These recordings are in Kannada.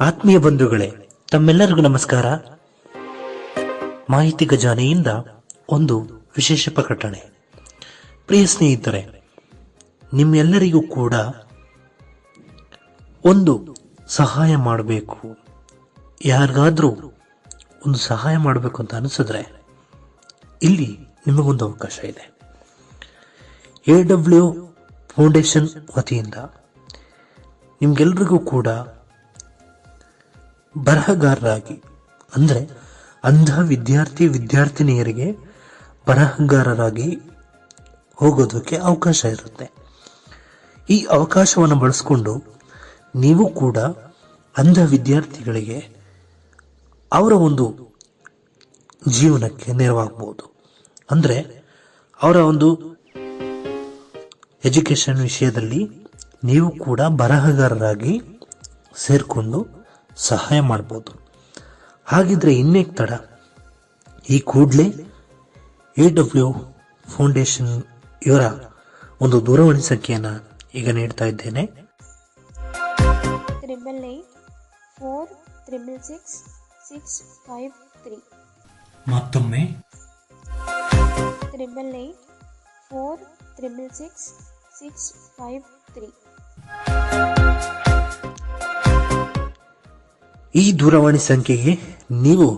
ಆತ್ಮೀಯ ಬಂಧುಗಳೇ, ತಮ್ಮೆಲ್ಲರಿಗೂ ನಮಸ್ಕಾರ. ಮಾಹಿತಿ ಖಜಾನೆಯಿಂದ ಒಂದು ವಿಶೇಷ ಪ್ರಕಟಣೆ. ಪ್ರಿಯ ಸ್ನೇಹಿತರೆ, ನಿಮ್ಮೆಲ್ಲರಿಗೂ ಕೂಡ ಒಂದು ಸಹಾಯ ಮಾಡಬೇಕು. ಯಾರಿಗಾದರೂ ಒಂದು ಸಹಾಯ ಮಾಡಬೇಕು ಅಂತ ಅನಿಸಿದ್ರೆ, ಇಲ್ಲಿ ನಿಮಗೊಂದು ಅವಕಾಶ ಇದೆ. ಎ ಡಬ್ಲ್ಯೂ ಫೌಂಡೇಶನ್ ವತಿಯಿಂದ ನಿಮ್ಗೆಲ್ರಿಗೂ ಕೂಡ ಬರಹಗಾರರಾಗಿ, ಅಂದರೆ ಅಂಧ ವಿದ್ಯಾರ್ಥಿ ವಿದ್ಯಾರ್ಥಿನಿಯರಿಗೆ ಬರಹಗಾರರಾಗಿ ಹೋಗೋದಕ್ಕೆ ಅವಕಾಶ ಇರುತ್ತೆ. ಈ ಅವಕಾಶವನ್ನು ಬಳಸ್ಕೊಂಡು ನೀವು ಕೂಡ ಅಂಧ ವಿದ್ಯಾರ್ಥಿಗಳಿಗೆ ಅವರ ಒಂದು ಜೀವನಕ್ಕೆ ನೆರವಾಗಬಹುದು ಅಂದರೆ ಅವರ ಒಂದು ಎಜುಕೇಶನ್ ವಿಷಯದಲ್ಲಿ ನೀವು ಕೂಡ ಬರಹಗಾರರಾಗಿ ಸೇರಿಕೊಂಡು ಸಹಾಯ ಮಾಡ್ಬೋದು. ಹಾಗಿದ್ರೆ ಇನ್ನೇಕ್ ತಡ. ಈ ಕೂಡಲೇ ಎ ಡಬ್ಲ್ಯೂ ಫೌಂಡೇಶನ್ ಇವರ ಒಂದು ದೂರವಾಣಿ ಸಂಖ್ಯೆಯನ್ನು ಈಗ ನೀಡ್ತಾ ಇದ್ದೇನೆ. Triple eight four triple six six five three. ಮತ್ತೊಮ್ಮೆ. Triple eight four triple six six five three. ಈ ದೂರವಾಣಿ ಸಂಖ್ಯೆಗೆ ನೀವು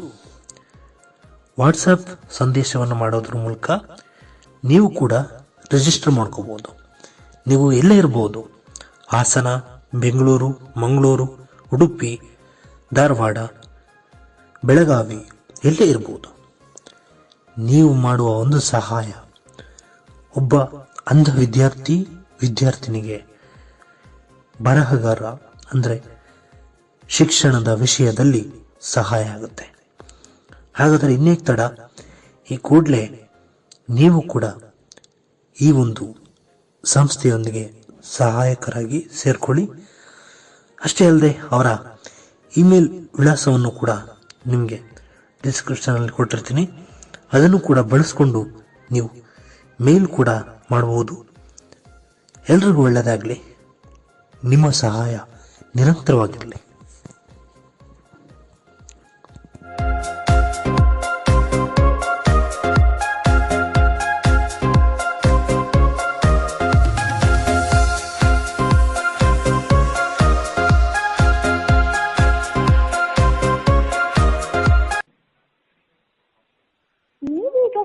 ವಾಟ್ಸಪ್ ಸಂದೇಶವನ್ನು ಮಾಡೋದ್ರ ಮೂಲಕ ನೀವು ಕೂಡ ರಿಜಿಸ್ಟರ್ ಮಾಡ್ಕೋಬೋದು. ನೀವು ಎಲ್ಲೇ ಇರ್ಬೋದು. ಹಾಸನ, ಬೆಂಗಳೂರು, ಮಂಗಳೂರು, ಉಡುಪಿ, ಧಾರವಾಡ, ಬೆಳಗಾವಿ ಎಲ್ಲೇ ಇರ್ಬೋದು. ನೀವು ಮಾಡುವ ಒಂದು ಸಹಾಯ ಒಬ್ಬ ಅಂಧ ವಿದ್ಯಾರ್ಥಿ ವಿದ್ಯಾರ್ಥಿನಿಗೆ ಬರಹಗಾರ ಅಂದರೆ ಶಿಕ್ಷಣದ ವಿಷಯದಲ್ಲಿ ಸಹಾಯ ಆಗುತ್ತೆ. ಹಾಗಾದರೆ ಇನ್ನೇಕ್ ತಡ. ಈ ಕೂಡಲೇ ನೀವು ಕೂಡ ಈ ಒಂದು ಸಂಸ್ಥೆಯೊಂದಿಗೆ ಸಹಾಯಕರಾಗಿ ಸೇರ್ಕೊಳ್ಳಿ. ಅಷ್ಟೇ ಅಲ್ಲದೆ ಅವರ ಇಮೇಲ್ ವಿಳಾಸವನ್ನು ಕೂಡ ನಿಮಗೆ ಡಿಸ್ಕ್ರಿಪ್ಷನಲ್ಲಿ ಕೊಟ್ಟಿರ್ತೀನಿ. ಅದನ್ನು ಕೂಡ ಬಳಸ್ಕೊಂಡು ನೀವು ಮೇಲ್ ಕೂಡ ಮಾಡಬಹುದು ಎಲ್ರಿಗೂ ಒಳ್ಳೆಯದಾಗಲಿ ನಿಮ್ಮ ಸಹಾಯ ನಿರಂತರವಾಗಿರಲಿ.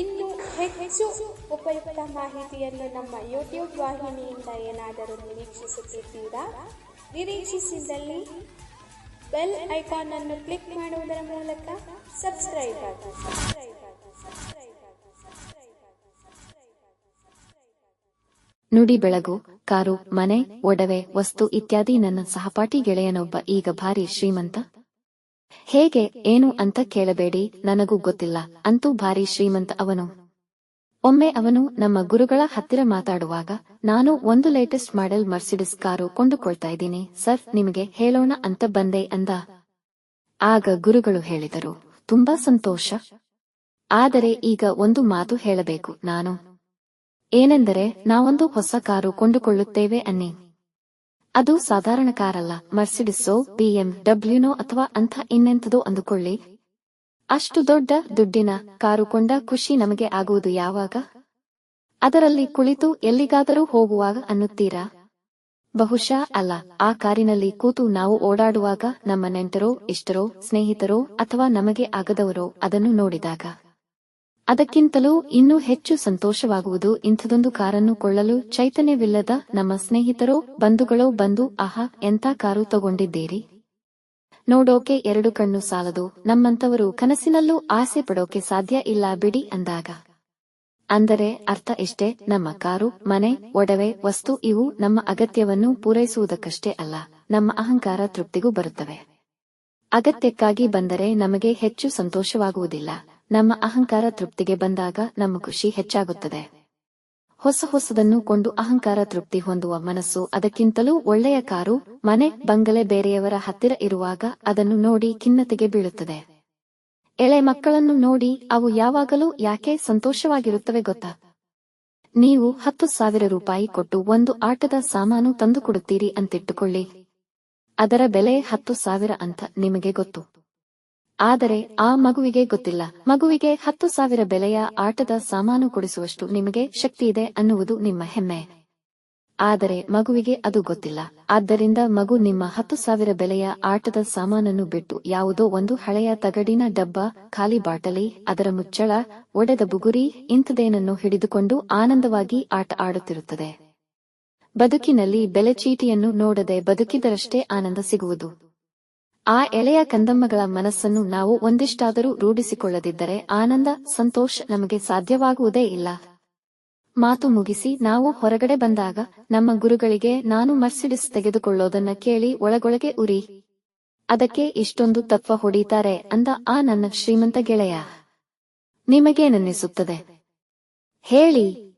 ಇನ್ನು ಹೆಚ್ಚು ಉಪಯುಕ್ತ ಮಾಹಿತಿಯನ್ನು ನಮ್ಮ ಯೂಟ್ಯೂಬ್ ವಾಹಿನಿಯಿಂದ ಏನಾದರೂ ನಿರೀಕ್ಷಿಸುತ್ತಿದ್ದೀರಾ? ನಿರೀಕ್ಷಿಸಿದಲ್ಲಿ ಬೆಲ್ ಐಕಾನ್ ಅನ್ನು ಕ್ಲಿಕ್ ಮಾಡುವುದರ ಮೂಲಕ ಸಬ್ಸ್ಕ್ರೈಬ್ ಆಗಿ. ನುಡಿ ಬೆಳಗು, ಕಾರು, ಮನೆ, ಒಡವೆ, ವಸ್ತು ಇತ್ಯಾದಿ ನನ್ನ ಸಹಪಾಠಿ ಗೆಳೆಯನೊಬ್ಬ ಈಗ ಭಾರಿ ಶ್ರೀಮಂತ. ಹೇಗೆ, ಏನು ಅಂತ ಕೇಳಬೇಡಿ, ನನಗೂ ಗೊತ್ತಿಲ್ಲ. ಅಂತೂ ಭಾರಿ ಶ್ರೀಮಂತ ಅವನು. ಒಮ್ಮೆ ಅವನು ನಮ್ಮ ಗುರುಗಳ ಹತ್ತಿರ ಮಾತಾಡುವಾಗ, ನಾನು ಒಂದು ಲೇಟೆಸ್ಟ್ ಮಾಡೆಲ್ ಮರ್ಸಿಡಿಸ್ ಕಾರು ಕೊಂಡುಕೊಳ್ತಾ ಇದ್ದೀನಿ. ಸರ್, ನಿಮಗೆ ಹೇಳೋಣ ಅಂತ ಬಂದೆ ಅಂದ. ಆಗ ಗುರುಗಳು ಹೇಳಿದರು, ತುಂಬಾ ಸಂತೋಷ. ಆದರೆ ಈಗ ಒಂದು ಮಾತು ಹೇಳಬೇಕು ನಾನು. ಏನೆಂದರೆ, ನಾವೊಂದು ಹೊಸ ಕಾರು ಕೊಂಡುಕೊಳ್ಳುತ್ತೇವೆ ಅನ್ನಿ. ಅದು ಸಾಧಾರಣ ಕಾರಲ್ಲ. ಮರ್ಸಿಡಿಸೋ ಬಿಎಂ ಡಬ್ಲ್ಯೂನೋ ಅಥವಾ ಅಂಥ ಇನ್ನೆಂಥದೋ ಅಂದುಕೊಳ್ಳಿ. ಅಷ್ಟು ದೊಡ್ಡ ದುಡ್ಡಿನ ಕಾರು ಕೊಂಡ ಖುಷಿ ನಮಗೆ ಆಗುವುದು ಯಾವಾಗ? ಅದರಲ್ಲಿ ಕುಳಿತು ಎಲ್ಲಿಗಾದರೂ ಹೋಗುವಾಗ ಅನ್ನುತ್ತೀರಾ? ಬಹುಶಃ ಅಲ್ಲ. ಆ ಕಾರಿನಲ್ಲಿ ಕೂತು ನಾವು ಓಡಾಡುವಾಗ ನಮ್ಮ ನೆಂಟರೋ, ಇಷ್ಟರೋ, ಸ್ನೇಹಿತರೋ ಅಥವಾ ನಮಗೆ ಆಗದವರೋ ಅದನ್ನು ನೋಡಿದಾಗ. ಅದಕ್ಕಿಂತಲೂ ಇನ್ನೂ ಹೆಚ್ಚು ಸಂತೋಷವಾಗುವುದು ಇಂಥದೊಂದು ಕಾರನ್ನು ಕೊಳ್ಳಲು ಚೈತನ್ಯವಿಲ್ಲದ ನಮ್ಮ ಸ್ನೇಹಿತರೋ, ಬಂಧುಗಳೋ ಬಂದು, ಆಹಾ, ಎಂಥ ಕಾರು ತಗೊಂಡಿದ್ದೀರಿ? ನೋಡೋಕೆ ಎರಡು ಕಣ್ಣು ಸಾಲದು ನಮ್ಮಂತವರು ಕನಸಿನಲ್ಲೂ ಆಸೆ ಪಡೋಕೆ ಸಾಧ್ಯ ಇಲ್ಲ ಬಿಡಿ ಅಂದಾಗ. ಅಂದರೆ ಅರ್ಥ ಇಷ್ಟೇ ನಮ್ಮ ಕಾರು, ಮನೆ, ಒಡವೆ, ವಸ್ತು ಇವು ನಮ್ಮ ಅಗತ್ಯವನ್ನು ಪೂರೈಸುವುದಕ್ಕಷ್ಟೇ ಅಲ್ಲ, ನಮ್ಮ ಅಹಂಕಾರ ತೃಪ್ತಿಗೂ ಬರುತ್ತವೆ. ಅಗತ್ಯಕ್ಕಾಗಿ ಬಂದರೆ ನಮಗೆ ಹೆಚ್ಚು ಸಂತೋಷವಾಗುವುದಿಲ್ಲ. ನಮ್ಮ ಅಹಂಕಾರ ತೃಪ್ತಿಗೆ ಬಂದಾಗ ನಮ್ಮ ಖುಷಿ ಹೆಚ್ಚಾಗುತ್ತದೆ. ಹೊಸ ಹೊಸದನ್ನು ಕೊಂಡು ಅಹಂಕಾರ ತೃಪ್ತಿ ಹೊಂದುವ ಮನಸ್ಸು ಅದಕ್ಕಿಂತಲೂ ಒಳ್ಳೆಯ ಕಾರು, ಮನೆ, ಬಂಗಲೆ ಬೇರೆಯವರ ಹತ್ತಿರ ಇರುವಾಗ ಅದನ್ನು ನೋಡಿ ಖಿನ್ನತೆಗೆ ಬೀಳುತ್ತದೆ. ಎಳೆ ಮಕ್ಕಳನ್ನು ನೋಡಿ ಅವು ಯಾವಾಗಲೂ ಯಾಕೆ ಸಂತೋಷವಾಗಿರುತ್ತವೆ ಗೊತ್ತಾ? ನೀವು ಹತ್ತು ಸಾವಿರ ರೂಪಾಯಿ ಕೊಟ್ಟು ಒಂದು ಆಟದ ಸಾಮಾನು ತಂದುಕೊಡುತ್ತೀರಿ ಅಂತಿಟ್ಟುಕೊಳ್ಳಿ. ಅದರ ಬೆಲೆ ಹತ್ತು ಸಾವಿರ ಅಂತ ನಿಮಗೆ ಗೊತ್ತು. ಆದರೆ ಆ ಮಗುವಿಗೆ ಗೊತ್ತಿಲ್ಲ. ಮಗುವಿಗೆ ಹತ್ತು ಸಾವಿರ ಬೆಲೆಯ ಆಟದ ಸಾಮಾನು ಕೊಡಿಸುವಷ್ಟು ನಿಮಗೆ ಶಕ್ತಿಯಿದೆ ಅನ್ನುವುದು ನಿಮ್ಮ ಹೆಮ್ಮೆ. ಆದರೆ ಮಗುವಿಗೆ ಅದು ಗೊತ್ತಿಲ್ಲ. ಆದ್ದರಿಂದ ಮಗು ನಿಮ್ಮ ಹತ್ತು ಸಾವಿರ ಬೆಲೆಯ ಆಟದ ಸಾಮಾನನ್ನು ಬಿಟ್ಟು ಯಾವುದೋ ಒಂದು ಹಳೆಯ ತಗಡಿನ ಡಬ್ಬ, ಖಾಲಿ ಬಾಟಲಿ, ಅದರ ಮುಚ್ಚಳ, ಒಡೆದ ಬುಗುರಿ ಇಂಥದೇನನ್ನು ಹಿಡಿದುಕೊಂಡು ಆನಂದವಾಗಿ ಆಟ ಆಡುತ್ತಿರುತ್ತದೆ. ಬದುಕಿನಲ್ಲಿ ಬೆಲೆ ಚೀಟಿಯನ್ನು ನೋಡದೆ ಬದುಕಿದರಷ್ಟೇ ಆನಂದ ಸಿಗುವುದು. ಆ ಎಳೆಯ ಕಂದಮ್ಮಗಳ ಮನಸ್ಸನ್ನು ನಾವು ಒಂದಿಷ್ಟಾದರೂ ರೂಢಿಸಿಕೊಳ್ಳದಿದ್ದರೆ ಆನಂದ, ಸಂತೋಷ ನಮಗೆ ಸಾಧ್ಯವಾಗುವುದೇ ಇಲ್ಲ. ಮಾತು ಮುಗಿಸಿ ನಾವು ಹೊರಗಡೆ ಬಂದಾಗ ನಮ್ಮ ಗುರುಗಳಿಗೆ ನಾನು ಮರ್ಸಿಡಿಸ್ ತೆಗೆದುಕೊಳ್ಳೋದನ್ನ ಕೇಳಿ ಒಳಗೊಳಗೆ ಉರಿ. ಅದಕ್ಕೆ ಇಷ್ಟೊಂದು ತತ್ವ ಹೊಡೀತಾರೆ ಅಂದ ಆ ನನ್ನ ಶ್ರೀಮಂತ ಗೆಳೆಯ. ನಿಮಗೇನನ್ನಿಸುತ್ತದೆ ಹೇಳಿ.